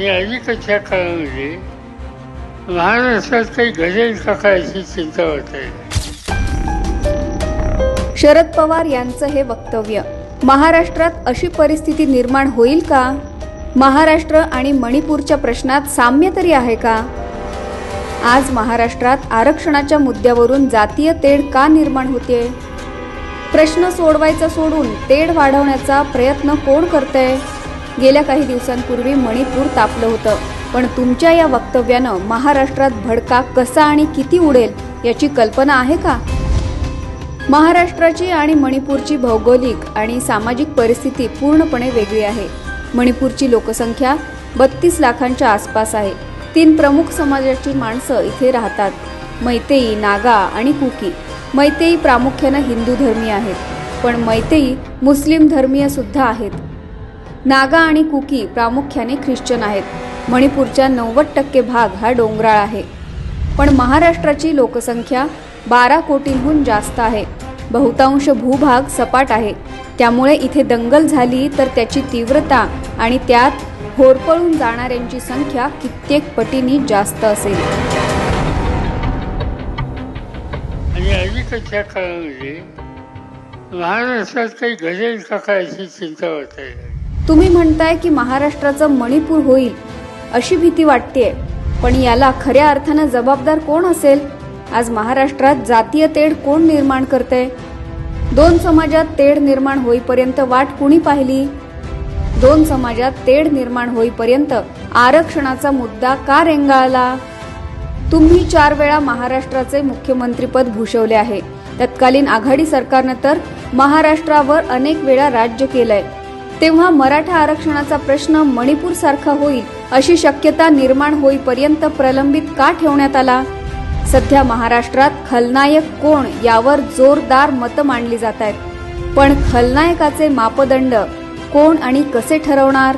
आणि अलीकडच्या काळामध्ये महाराष्ट्रात काही घडेल का काय अशी चिंता वाटते शरद पवार यांचं हे वक्तव्य महाराष्ट्रात अशी परिस्थिती निर्माण होईल का? महाराष्ट्र आणि मणिपूरच्या प्रश्नात साम्य तरी आहे का? आज महाराष्ट्रात आरक्षणाच्या मुद्द्यावरून जातीय तेढ का निर्माण होते? प्रश्न सोडवायचा सोडून तेढ वाढवण्याचा प्रयत्न कोण करतंय? गेल्या काही दिवसांपूर्वी मणिपूर तापलं होतं. पण तुमच्या या वक्तव्यानं महाराष्ट्रात भडका कसा आणि किती उडेल याची कल्पना आहे का? महाराष्ट्राची आणि मणिपूरची भौगोलिक आणि सामाजिक परिस्थिती पूर्णपणे वेगळी आहे. मणिपूरची लोकसंख्या बत्तीस लाखांच्या आसपास आहे. तीन प्रमुख समाजाची माणसं इथे राहतात. मैतेई नागा आणि कुकी. मैतेई प्रामुख्यानं हिंदू धर्मीय आहेत. पण मैतेई मुस्लिम धर्मीय सुद्धा आहेत. नागा आणि कुकी प्रामुख्याने ख्रिश्चन आहेत. मणिपूरच्या नव्वद टक्के भाग हा डोंगराळ आहे. पण महाराष्ट्राची लोकसंख्या बारा कोटींहून जास्त आहे. बहुतांश भूभाग सपाट आहे. त्यामुळे इथे दंगल झाली तर त्याची तीव्रता आणि त्यात होरपळून जाणाऱ्यांची संख्या कित्येक पटींनी जास्त असेल. आणि अलीकडच्या काळामध्ये महाराष्ट्रात काही घडेल का काय अशी चिंता वाटायला तुम्ही म्हणताय की महाराष्ट्राचं मणिपूर होईल अशी भीती वाटतेय. पण याला खऱ्या अर्थानं जबाबदार कोण असेल? आज महाराष्ट्रात जातीय तेढ कोण निर्माण करते दोन समाजात तेढ निर्माण होईपर्यंत वाट कुणी पाहिली? दोन समाजात तेढ निर्माण होईपर्यंत आरक्षणाचा मुद्दा का रेंगाळला? तुम्ही चार वेळा महाराष्ट्राचे मुख्यमंत्रीपद भूषवले आहे. तत्कालीन आघाडी सरकारनं तर महाराष्ट्रावर अनेक वेळा राज्य केलंय. तेव्हा मराठा आरक्षणाचा प्रश्न मणिपूर सारखा होईल अशी शक्यता निर्माण होईपर्यंत प्रलंबित का ठेवण्यात आला? सध्या महाराष्ट्रात खलनायक कोण यावर जोरदार मतं मांडली जात आहेत. पण खलनायकाचे मापदंड कोण आणि कसे ठरवणार?